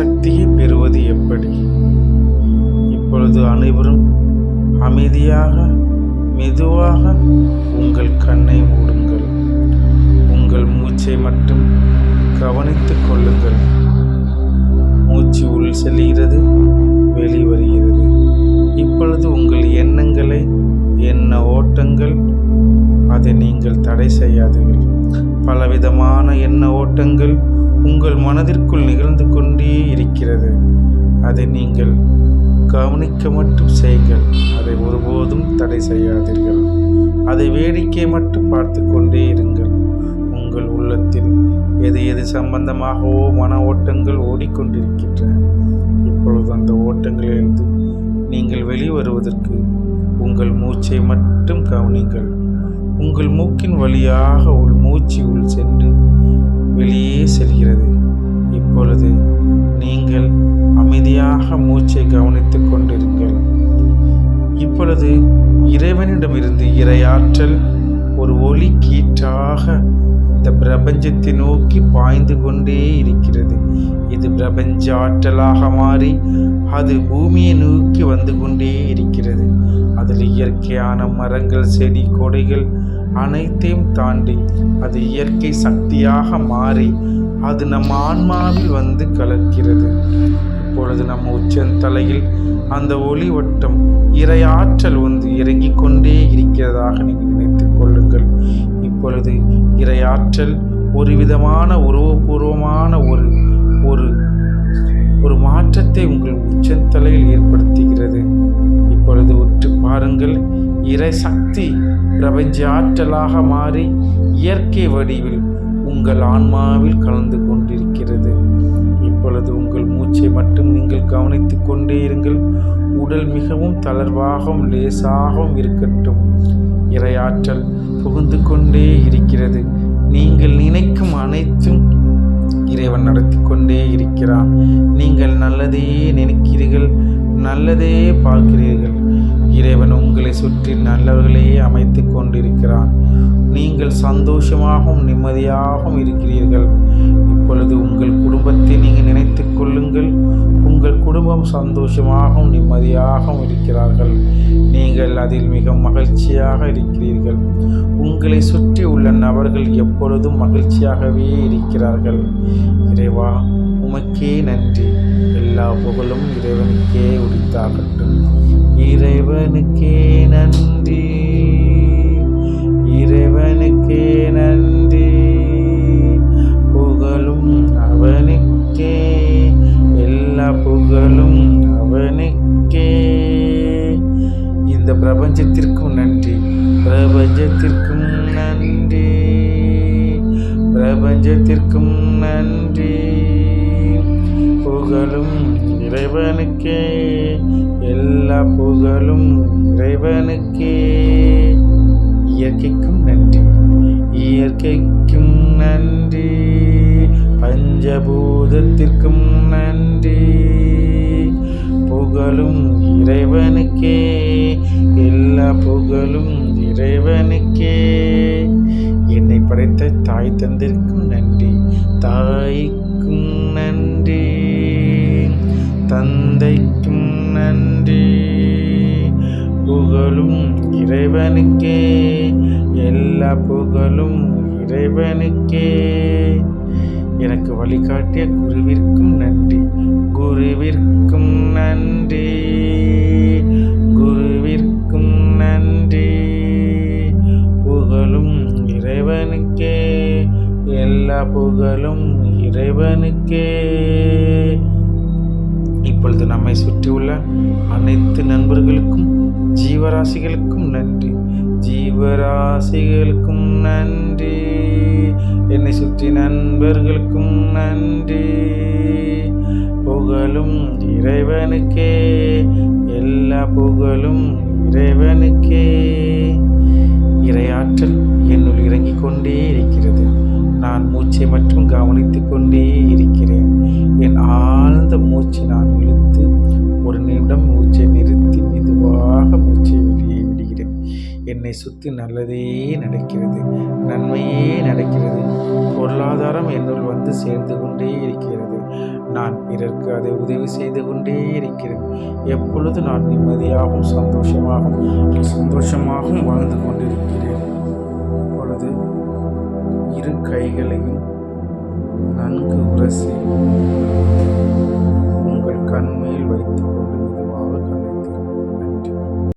சக்தியை பெறுவது எப்படி? இப்பொழுது அனைவரும் அமைதியாக மெதுவாக உங்கள் கண்ணை மூடுங்கள். உங்கள் மூச்சை மட்டும் கவனித்துக் கொள்ளுங்கள். மூச்சு உள் செல்கிறது வெளிவருகிறது இப்பொழுது உங்கள் எண்ணங்களை எண்ண ஓட்டங்கள் அதை நீங்கள் தடை செய்யாதீர்கள். பலவிதமான எண்ண ஓட்டங்கள் உங்கள் மனதிற்குள் நிகழ்ந்து கொண்டே இருக்கிறது. அதை நீங்கள் கவனிக்க மட்டும் செய்யுங்கள். அதை ஒருபோதும் தடை செய்யாதீர்கள். அதை வேடிக்கை மட்டும் பார்த்து கொண்டே இருங்கள். உங்கள் உள்ளத்தில் எது எது சம்பந்தமாகவோ மன ஓட்டங்கள் ஓடிக்கொண்டிருக்கின்றன. இப்பொழுது அந்த ஓட்டங்களிலிருந்து நீங்கள் வெளிவருவதற்கு உங்கள் மூச்சை மட்டும் கவனிங்கள் உங்கள் மூக்கின் வழியாக உள் மூச்சு உள் சென்று இறைவனிடமிருந்து இரையாற்றல் ஒரு ஒளி கீற்றாக இந்த பிரபஞ்சத்தை நோக்கி பாய்ந்து கொண்டே இருக்கிறது. இது பிரபஞ்ச ஆற்றலாக மாறி அது பூமியை நோக்கி வந்து கொண்டே இருக்கிறது. அதில் இயற்கையான மரங்கள் செடி கொடைகள் அனைத்தையும் தாண்டி அது இயற்கை சக்தியாக மாறி அது நம் ஆன்மாவில் வந்து கலக்கிறது. இப்பொழுது நம் உச்சந்தலையில் அந்த ஒளி வட்டம் இறையாற்றல் வந்து இறங்கிக் கொண்டே இருக்கிறதாக நீங்கள் நினைத்துக் கொள்ளுங்கள். இப்பொழுது இறையாற்றல் ஒரு விதமான உறவுபூர்வமான ஒரு ஒரு ஒரு மாற்றத்தை உங்கள் உச்சந்தலையில் ஏற்படுத்துகிறது. இப்பொழுது உற்று பாருங்கள். இறை சக்தி பிரபஞ்ச ஆற்றலாக மாறி இயற்கை வடிவில் உங்கள் ஆன்மாவில் கலந்து கொண்டே இருங்கள். உடல் மிகவும் தளர்வாகவும் லேசாகவும் இருக்கட்டும். இரையாற்றல் புகுந்து கொண்டே இருக்கிறது. நீங்கள் நினைக்கும் அனைத்தும் இறைவன் நடத்தி கொண்டே இருக்கிறான். நீங்கள் நல்லதே நினைக்கிறீர்கள் நல்லதே பார்க்கிறீர்கள். இறைவன் உங்களை சுற்றி நல்லவர்களே அமைத்து கொண்டிருக்கிறான். நீங்கள் சந்தோஷமாகவும் நிம்மதியாகவும் இருக்கிறீர்கள். இப்பொழுது குடும்பம் சந்தோஷமாகவும் நிம்மதியாகவும் இருக்கிறார்கள். நீங்கள் அதில் மிக மகிழ்ச்சியாக இருக்கிறீர்கள். உங்களை சுற்றி உள்ள நபர்கள் எப்பொழுதும் மகிழ்ச்சியாகவே இருக்கிறார்கள். இறைவா உமக்கே நன்றி. எல்லா புகழும் இறைவனுக்கே உரித்தாகட்டும். இறைவனுக்கே நன்றி. இறைவனுக்கே நன்றி. புகழும் அவனுக்கே புகழும் அவனுக்கே. இந்த பிரபஞ்சத்திற்கும் நன்றி. பிரபஞ்சத்திற்கும் நன்றி. பிரபஞ்சத்திற்கும் நன்றி. புகழும் இறைவனுக்கே. எல்லா புகழும் இறைவனுக்கே. இயற்கைக்கும் நன்றி. இயற்கைக்கும் நன்றி. பஞ்சபூதத்திற்கும் நன்றி. புகழும் இறைவனுக்கே எல்லா புகழும் இறைவனுக்கே. என்னை படைத்த தாய் தந்திருக்கும் நன்றி தாய்க்கும் நன்றி தந்தைக்கும் நன்றி. புகழும் இறைவனுக்கே எல்லா புகழும் இறைவனுக்கே. எனக்கு வழிகாட்டிய குருவிற்கும் நன்றி. குருவிற்கும் நன்றி. குருவிற்கும் நன்றி. புகழும் இறைவனுக்கே. எல்லா புகழும் இறைவனுக்கே. இப்பொழுது நம்மை சுற்றியுள்ள அனைத்து நண்பர்களுக்கும் ஜீவராசிகளுக்கும் நன்றி. ஜீவராசிகளுக்கும் நன்றி. என்னை சுற்றி நண்பர்களுக்கும் நன்றி. புகழும் இறைவனுக்கே எல்லா புகழும் இறைவனுக்கே. இரையாற்றல் என்னுள் இறங்கிக் கொண்டே இருக்கிறது. நான் மூச்சை மட்டும் கவனித்துக் கொண்டே இருக்கிறேன். என் ஆழ்ந்த மூச்சை நான் இழுத்து ஒரு நிமிடம் மூச்சை நிறுத்தி மெதுவாக என்னை சுற்றி நல்லதே நடக்கிறது நன்மையே நடக்கிறது. பொருளாதாரம் என்னுள் வந்து சேர்ந்து கொண்டே இருக்கிறது. நான் பிறர்க்கு அதை உதவி செய்து கொண்டே இருக்கிறேன். எப்பொழுது நான் நிம்மதியாகவும் சந்தோஷமாகவும் சந்தோஷமாகவும் வாழ்ந்து கொண்டிருக்கிறேன்? இப்பொழுது இரு கைகளையும் நன்கு உரசி உங்கள் கண்மையில் வைத்துக்கொண்டு மெதுவாக கண்ணை